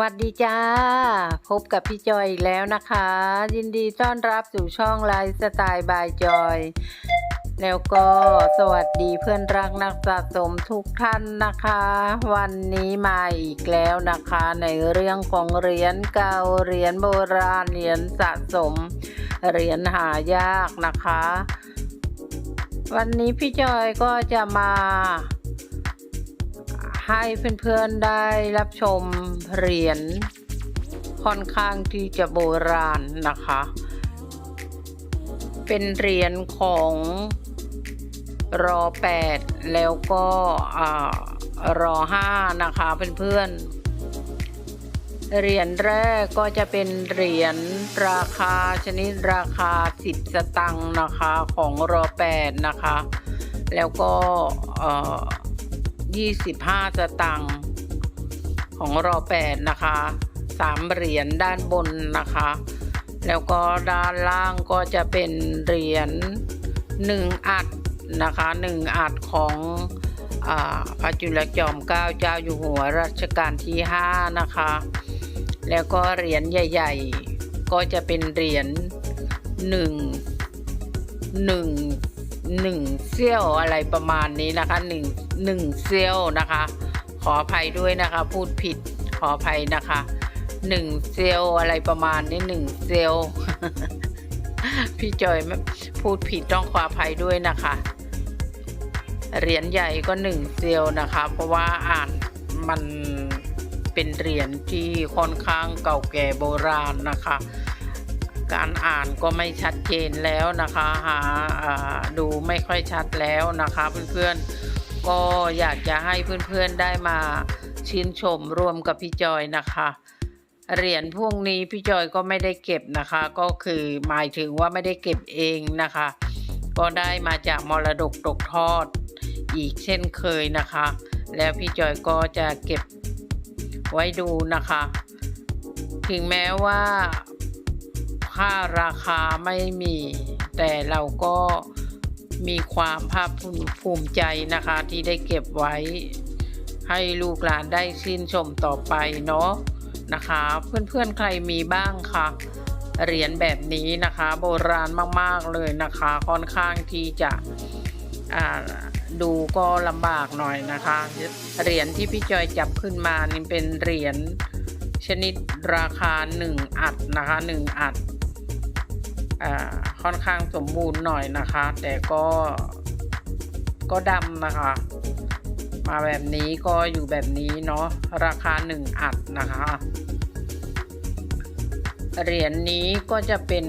วัสดีจ้า พบกับพี่จอยอีกแล้วนะคะ ยินดีต้อนรับสู่ช่องไลฟ์สไตล์บายจอย แล้วก็สวัสดีเพื่อนรักนักสะสมทุกท่านนะคะ วันนี้มาอีกแล้วนะคะ ในเรื่องของเหรียญเก่าเหรียญโบราณเหรียญสะสม เหรียญหายากนะคะ วันนี้พี่จอยก็จะมา ให้เพื่อนๆได้รับชมเหรียญค่อนข้างที่จะโบราณนะคะ เป็นเหรียญของรอแปดแล้วก็อ่ารอห้านะคะเพื่อนๆเหรียญแรกก็จะเป็นเหรียญราคาชนิดราคา 10 สตังค์นะคะของรอแปดนะคะ แล้วก็อ่อ 25 สตังค์ของรอแปดนะคะสามเหรียญด้านบนนะคะ แล้วก็ด้านล่างก็จะเป็นเหรียญหนึ่งอัดนะคะหนึ่งอัดของอพระจุลจอมเกล้าเจ้าอยู่หัวรัชกาลที่ 5 นะคะ แล้วก็เหรียญใหญ่ ๆ ก็จะเป็นเหรียญหนึ่ หนึ่งเซี่ยวอะไรประมาณนี้นะคะหนึ่งหนึ่งเซี่ยวนะคะ ขออภัยด้วยนะคะ พูดผิดขออภัยนะคะหนึ่งเซลลอะไรประมาณนี้หนึ่งเซลลพี่จอยพูดผิดต้องขออภัยด้วยนะคะเหรียญใหญ่ก็หนึ่งเซลลนะคะ เพราะว่าอ่านมันเป็นเหรียญที่ค่อนข้างเก่าแก่โบราณนะคะ การอ่านก็ไม่ชัดเจนแล้วนะคะหาดูไม่ค่อยชัดแล้วนะคะเพื่อนๆก็อยากจะให้เพื่อนๆได้มาชื่นชมร่วมกับพี่จอยนะคะเหรียญพวกนี้พี่จอยก็ไม่ได้เก็บนะคะ ก็คือหมายถึงว่าไม่ได้เก็บเองนะคะ ก็ได้มาจากมรดกตกทอดอีกเช่นเคยนะคะ แล้วพี่จอยก็จะเก็บไว้ดูนะคะ ถึงแม้ว่า ค่าราคาไม่มี แต่เราก็มีความภาคภูมิใจนะคะที่ได้เก็บไว้ ให้ลูกหลานได้ชื่นชมต่อไปเนาะนะคะ เพื่อนๆใครมีบ้างคะเหรียญแบบนี้นะคะ โบราณมากๆเลยนะคะ ค่อนข้างที่จะดูก็ลำบากหน่อยนะคะ เหรียญที่พี่จอยจับขึ้นมานี่เป็นเหรียญชนิดราคา 1 อัดนะคะ 1 อัดอ่า ค่อนข้างสมบูรณ์หน่อยนะคะ แต่ก็ก็ดำนะคะ มาแบบนี้ก็อยู่แบบนี้เนาะราคา 1 อัดนะคะเหรียญนี้ก็จะเป็น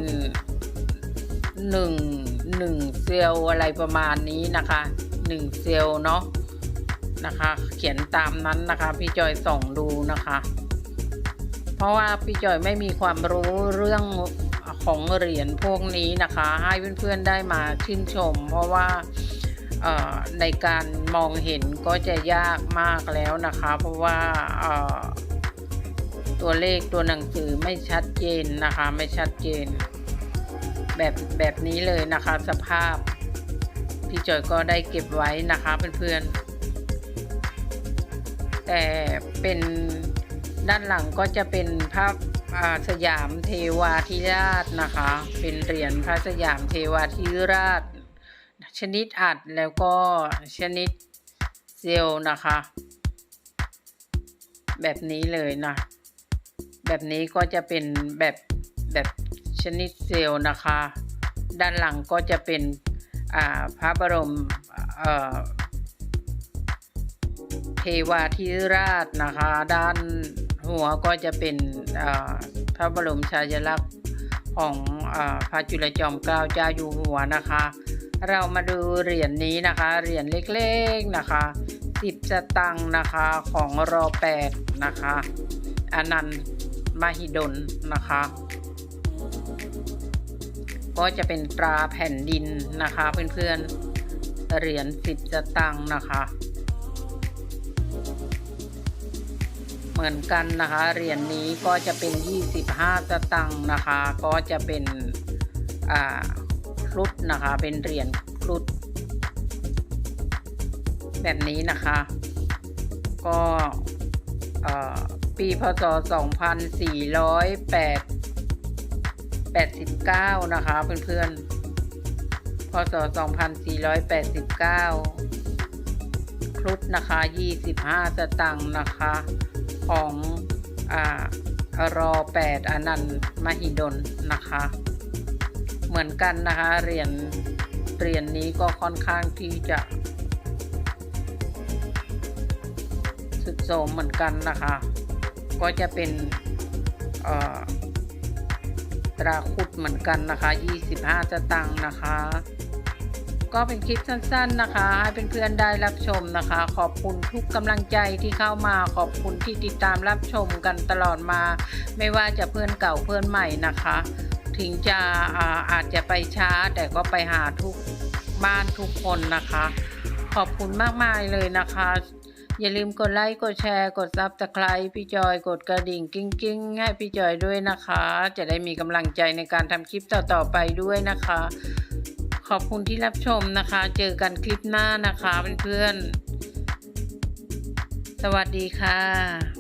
1 1เซลอะไรประมาณนี้นะคะ1เซลเนาะนะคะ เขียนตามนั้นนะคะ พี่จอยส่องดูนะคะ เพราะว่าพี่จอยไม่มีความรู้เรื่อง ของเหรียญพวกนี้นะคะ ให้เพื่อนๆได้มาชื่นชม เพราะว่าในการมองเห็นก็จะยากมากแล้วนะคะ เพราะว่าตัวเลขตัวหนังสือไม่ชัดเจนนะคะ ไม่ชัดเจน แบบแบบนี้เลยนะคะ สภาพพี่จอยก็ได้เก็บไว้นะคะเพื่อนๆแต่เป็นด้านหลังก็จะเป็นภาพ สยามเทวาธิราชนะคะ เป็นเหรียญพระสยามเทวาธิราช ชนิดอัดแล้วก็ชนิดเซลนะคะ แบบนี้เลยนะ แบบนี้ก็จะเป็นแบบแบบชนิดเซลนะคะ ด้านหลังก็จะเป็นพระบรมเเทวาธิราชนะคะ ด้าน หัวก็จะเป็นพระบรมฉายลักษณ์ของอพระจุลจอมเกล้าเจ้าอยู่หัวนะคะ เรามาดูเหรียญนี้นะคะ เหรียญเล็กๆนะคะ10สตังค์นะคะของรอแปดนะคะอนันต์มหิดลนะคะ ก็จะเป็นตราแผ่นดินนะคะเพื่อนๆเหรียญ10สตังค์นะคะ มือนกันนะคะ เหรียญนี้ก็จะเป็น 25 สตังค์นะคะ ก็จะเป็นอ่าครุฑนะคะ เป็นเหรียญครุฑแบบนี้นะคะ ก็เอ่อปีพศ 2489 นะคะเพื่อนๆ พศ 2489 ครุฑนะคะ 25 สตังค์นะคะ ของอ่ารอ8อนันต์มหิดลนะคะ เหมือนกันนะคะเหรียญเหรียญนี้ก็ค่อนข้างที่จะสุดโสมเหมือนกันนะคะ ก็จะเป็นตราคุดเหมือนกันนะคะ 25สตังค์นะคะ ก็เป็นคลิปสั้นๆนะคะ ให้เพื่อนๆได้รับชมนะคะ ขอบคุณทุกกำลังใจที่เข้ามาขอบคุณที่ติดตามรับชมกันตลอดมา ไม่ว่าจะเพื่อนเก่าเพื่อนใหม่นะคะ ถึงจะอาอาจจะไปช้าแต่ก็ไปหาทุกบ้านทุกคนนะคะ ขอบคุณมากมายเลยนะคะ อย่าลืมกดไลค์กดแชร์ กดซับสไครต์พี่จอยกดกระดิ่งกิ้งกิ้งๆให้พี่จอยด้วยนะคะ จะได้มีกำลังใจในการทำคลิปต่อๆไปด้วยนะคะ ขอบคุณที่รับชมนะคะ เจอกันคลิปหน้านะคะเพื่อนๆ สวัสดีค่ะ